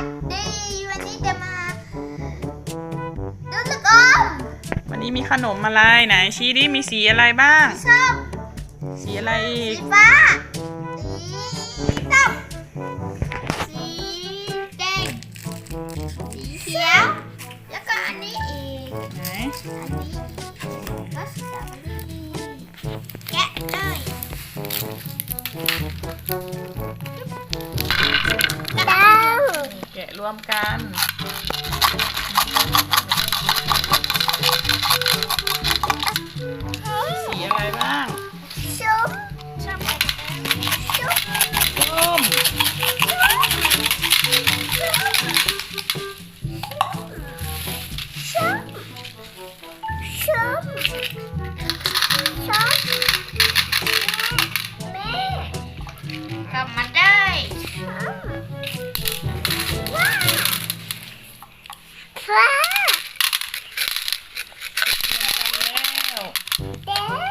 สดีวันนี้จะมาดูลูกอมวันนี้มีขนมอะไรไหนชี้ดิมีสีอะไรบ้างส้มสีอะไรอีสีก ฟ้า สีส้มสีแดงสีเขียว แล้วก็อันนี้อีก ไหน อันนี้ก็สตร รวมกันสีอะไรบ้างชุบชุบชุบส้ม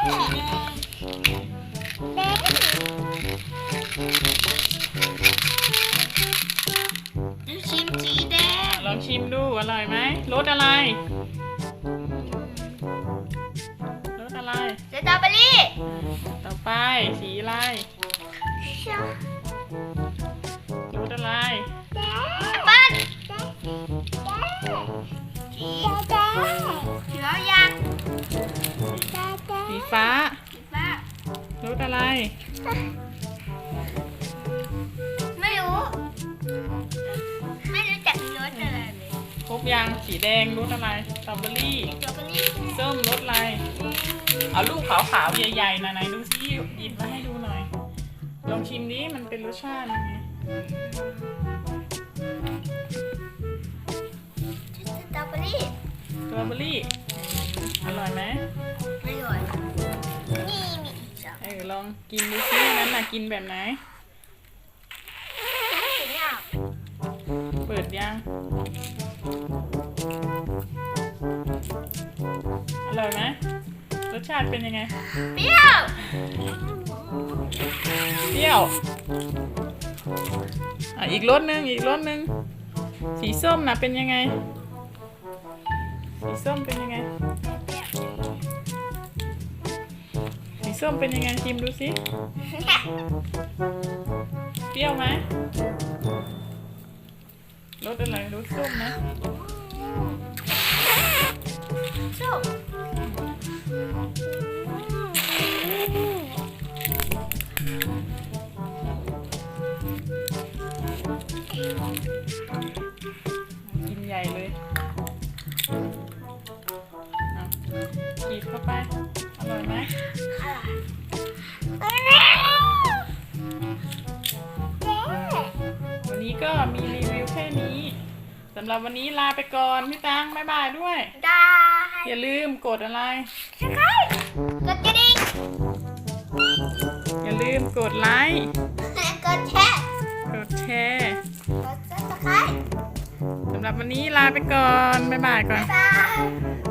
ชิมสีแดงลองชิมดูอร่อยไหมรสอะไรรสอะไร สตรอเบอรี่ต่อไปสีอะไรชุ ฟ้าสีฟ้ารสอะไร ไม่รู้ ไม่รู้จักรสอะไรเลยครบยังสีแดงรสอะไรสตรอเบอรี่สตรอเบอรี่ส้มรสอะไร เอาลูกขาวๆใหญ่ๆนะไหนดูซิหยิบมาให้ดูหน่อย ลองชิมนี้มันเป็นรสชาติยังไงสตรอเบอรี่สตรอเบอรี่ อองเออลองกินดูซินั้นน่ะกินแบบไหนเนี่ยเปิดยัง อร่อยไหมรสชาติเป็นยังไง เปรี้ยว เปรี้ยวอะอีกรสหนึ่งอีกรสหนึ่งสีส้มนะเป็นยังไง สีส้มเป็นยังไง สีส้มเป็นยังไงชิมดูสิเปรี้ยวไหมรสอะไรรสส้มนะส้มกินใหญ่เลยอะกีบเข้าไปอร่อยไหม วันนี้ก็มีรีวิวแค่นี้สำหรับวันนี้ลาไปก่อน พี่ตังบ๊ายบายด้วย ได้อย่าลืมกดอะไรใช่กดกระดิ่งอย่าลืมกดไลค์กดแชร์กดแชร์กดซับสไครต์สำหรับวันนี้ลาไปก่อนบ๊ายบายก่อน บ๊ายบาย